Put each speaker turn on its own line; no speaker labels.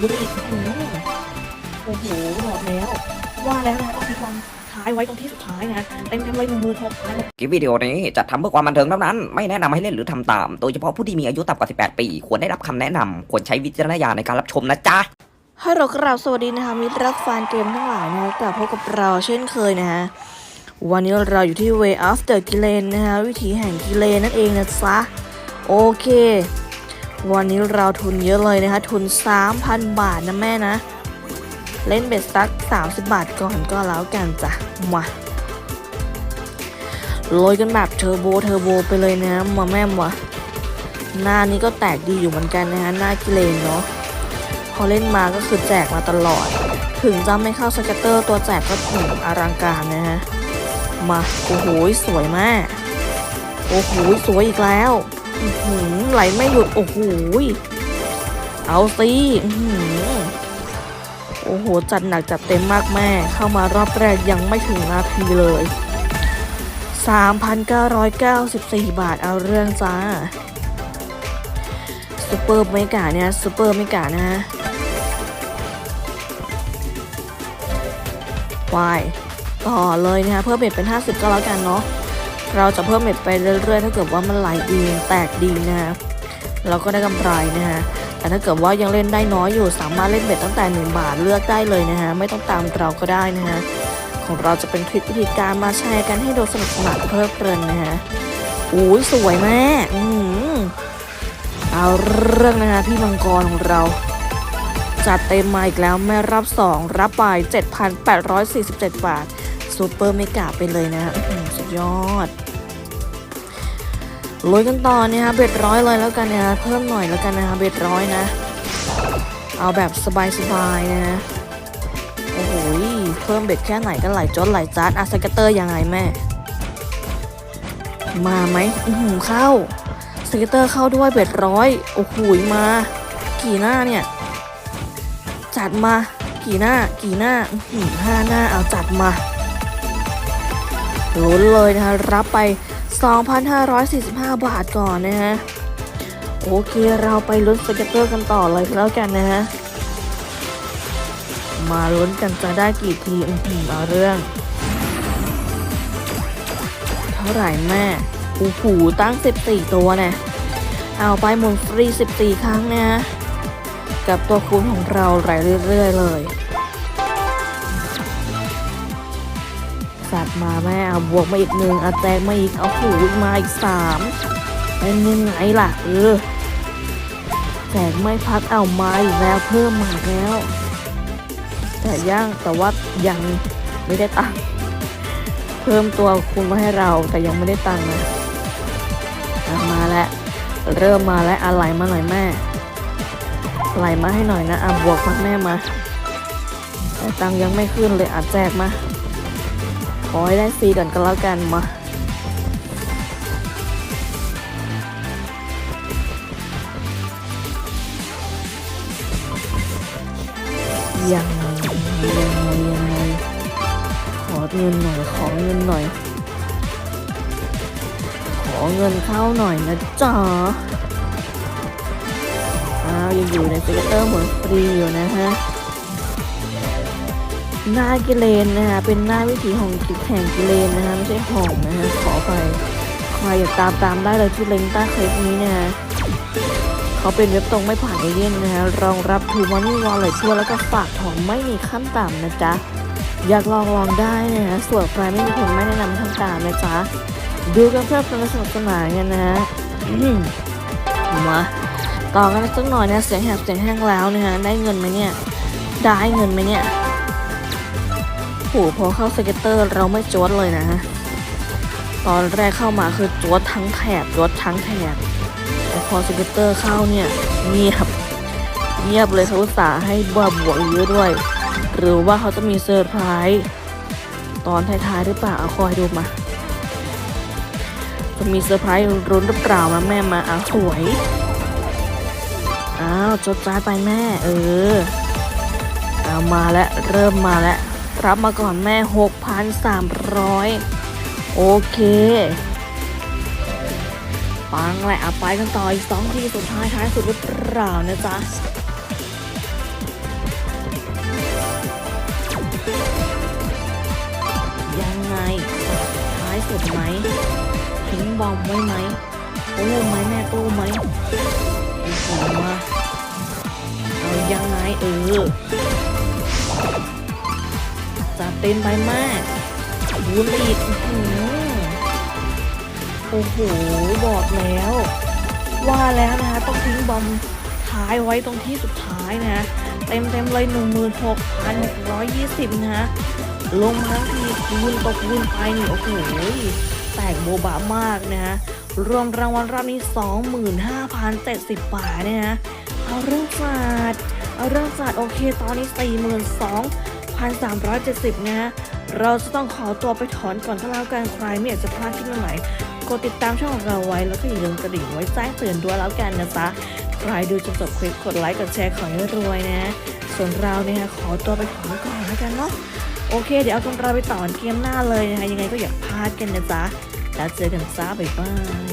ดูดิอืมโอ้โหบอกแล้ว ว่าแล้วนะต้องมีความท้ายไว้ตรงที่สุดท้ายนะเต็มเต็มเลยหนึ่งหมื่นหกพัน
คลิปวิดีโอนี้จัดทำเพื่อความบันเทิงเท่านั้น ไม่แนะนำให้เล่นหรือทำตาม โดยเฉพาะผู้ที่มีอายุต่ำกว่า 18 ปี ควรได้รับคำแนะนำควรใช้วิจารณญาณในการรับชมนะจ๊ะ
ฮัลโหลกราบสวัสดีนะคะมิตรรักแฟนเกมทั้งหลายนะคะกลับพบกับเราเช่นเคยนะฮะวันนี้เราอยู่ที่ Way of the g i l e n นะคะวิถีแห่งกิเลนนั่นเองนะจ๊ะโอเค วันนี้เราทุนเยอะเลยนะคะทุน 3,000 บาทนะแม่นะ เล่นเบ็ดสัก 30 บาทก่อนก็แล้วกันจ้ะมาโรยกันแบบเทอร์โบเทอร์โบไปเลยนะมาแม่มวะหน้านี้ก็แตกดีอยู่เหมือนกันนะฮะหน้ากิเลนเนาะพอเล่นมาก็คือแจกมาตลอด ถึงจะไม่เข้าสเก็ตเตอร์ตัวแจกก็ถึงอลังการนะฮะมาโอ้โหสวยมากโอ้โหสวยอีกแล้ว ไหลไม่หยุด โอ้โหเอาสิโอ้โห จัดหนักจัดเต็มมากแม่ เข้ามารอบแรกยังไม่ถึงนาทีเลย 3,994 บาทเอาเรื่องจ้าซูเปอร์เมกาเนี่ยซูเปอร์เมกานะฮะวายต่อเลยนะคะเพิ่มเบ็ดเป็น 50 ก็แล้วกันเนาะ เราจะเพิ่มเบ็ดไปเรื่อยๆ ถ้าเกิดว่ามันไหลดีแตกดีนะฮะเราก็ได้กำไรนะฮะแต่ถ้าเกิดว่ายังเล่นได้น้อยอยู่สามารถเล่นเบ็ดตั้งแต่ 1 บาทเลือกได้เลยนะฮะไม่ต้องตามเราก็ได้นะฮะของเราจะเป็นคลิปวิธีการมาแชร์กันให้ดูสนุกสนานเพลิดเพลินนะฮะอุ้ยสวยแมากอือหือเอาเรื่องนะคะพี่มังกรของเรา จัดเต็มมาอีกแล้วแม่รับ 2 รับไป 7,847 บาทซูเปอร์เมกาไปเลยนะอื้อหือสุด ยอดลุยกันต่อเนี่ยฮะเบ็ดร้อยเลยแล้วกันนะฮะเพิ่มหน่อยแล้วกันนะฮะเบ็ดร้อยนะ เอาแบบสบายๆนะฮะโอ้โหเพิ่มเบ็ดแค่ไหนก็ไหลจดไหลจัดอะสเกตเตอร์ยังไงแม่ มาไหมอือหือเข้าสเกตเตอร์เข้าด้วยเบ็ดร้อยโอ้โหมา กี่หน้าเนี่ย จัดมา กี่หน้า กี่หน้าอือหือห้าหน้าเอาจัดมา ลุ้นเลยนะคะรับไป 2,545 บาทก่อนนะฮะโอเคเราไปลุ้นสเก็ตเตอร์กันต่อเลยแล้วกันนะฮะมาลุ้นกันจะได้กี่ทีอือหือเอาเรื่อง เท่าไหร่แม่โอ้โหตั้ง 14 ตัวนี่ยเอาไปหมุนฟรี 14 ครั้งนะกับตัวคูณของเราไหลเรื่อย ๆ เลยัตว์มาแม่เอาบวกมาอีกหนึ่งเอาแจกมาอีกเอาหูอีกมาอีกสามเป็นยังไงล่ะเออแจกไม่พักเอามาอีกแล้วเพิ่มมาแล้ว แต่ย่างแต่ว่ายังไม่ได้ตังเพิ่มตัวคูณมาให้เราแต่ยังไม่ได้ตังนะมาแล้วเริ่มมาแล้วอะไหลมาหน่อยแม่ไหลมาให้หน่อยนะอะบวกมาแม่มาแต่ตังยังไม่ขึ้นเลยอะแจกมา ขอให้ได้ฟรีก่อนก็แล้วกันมายังไงยังไงยังไงขอเงินหน่อย ขอเงินหน่อย ขอเงินเข้าหน่อยนะจ๊ะอ้าวยังอยู่ในสเกตเตอร์หมุนฟรีอยู่นะฮะ หน้ากิเลนนะคะเป็นหน้าวิถีของกิแข่งกิเลนนะคะไม่ใช่ของนะฮะขอไปใครอยากตามตามได้เลยที่เลิงใต้คลิปนี้นะฮะเขาเป็นเว็บตรงไม่ผ่านเอเย่นนะฮะรองรับทูมันนี่วอลเล็ตทั่วแล้วก็ฝากถอนไม่มีขั้นต่ำนะจ๊ะอยากลองลองได้นะฮะส่วนใครไม่มีคนไม่แนะนำขั้นต่ำนะจ๊ะดูกันเพื่อเป็นสนุกสนานกันนะฮะมาต่อกันสักหน่อยนะเสียงแหบเสียงแห้งแล้วนะฮะได้เงินไหมเนี่ย ได้เงินไหมเนี่ย โหพอเข้าสเก็ตเตอร์เราไม่จวดเลยนะ ตอนแรกเข้ามาคือจวดทั้งแถบจวดทั้งแถบแต่พอสเก็ตเตอร์เข้าเนี่ยเงียบเงียบเลยเขาอุตส่าห์ให้บวบวกเยอะด้วย หรือว่าเขาจะมีเซอร์ไพรส์ตอนท้ายๆหรือเปล่าเอาคอยดูมาจะมีเซอร์ไพรส์รุนหรือเปล่ามาแม่มาอ้าวสวย อ้าวจดจ้าไปแม่ เออเอามาแล้วเริ่มมาแล้ว รับมาก่อนแม่ 6,300 โอเคปังแหละไปกันต่ออีก 2 ทีสุดท้ายท้ายสุดหรือเปล่านะจ๊ะยังไงท้ายสุดไหมทิ้งบอมไว้ไหมตู้ไหมแม่ตู้ไหมอีกขอมาเอายังไงเออ จัดเต็มไปมากบูนอีกอื้อหือโอ้โห บอกแล้ว ว่าแล้วนะคะ ต้องทิ้งบอมท้ายไว้ตรงที่สุดท้ายนะ เต็มเต็มเลย 16,620 นะฮะ ลงมาทั้งทีคูณตกคูณไปนี่โอ้โห แตกโบบามากนะฮะ รวมรางวัลรอบนี้ 25,070 บาทนะฮะ เอาเรื่องศาสตร์เอาเรื่องศาสตร์โอเค ตอนนี้ 42,370 นะ เราจะต้องขอตัวไปถอนก่อนก็แล้วกันใครไม่อยากจะพลาดคลิปใหม่ๆกดติดตามช่องของเราไว้ แล้วก็อย่าลืมกระดิ่งไว้แจ้งเตือนด้วยแล้วกันนะจ๊ะใครดูจนจบคลิปกดไลค์กดแชร์ขอให้รวยนะ ส่วนเราเนี่ยขอตัวไปถอนก่อนแล้วกันเนาะโอเค เดี๋ยวเอากันเราไปต่อเกมหน้าเลยนะคะยังไงก็อย่าพลาดกันนะจ๊ะแล้วเจอกันจ้าบ๊ายบาย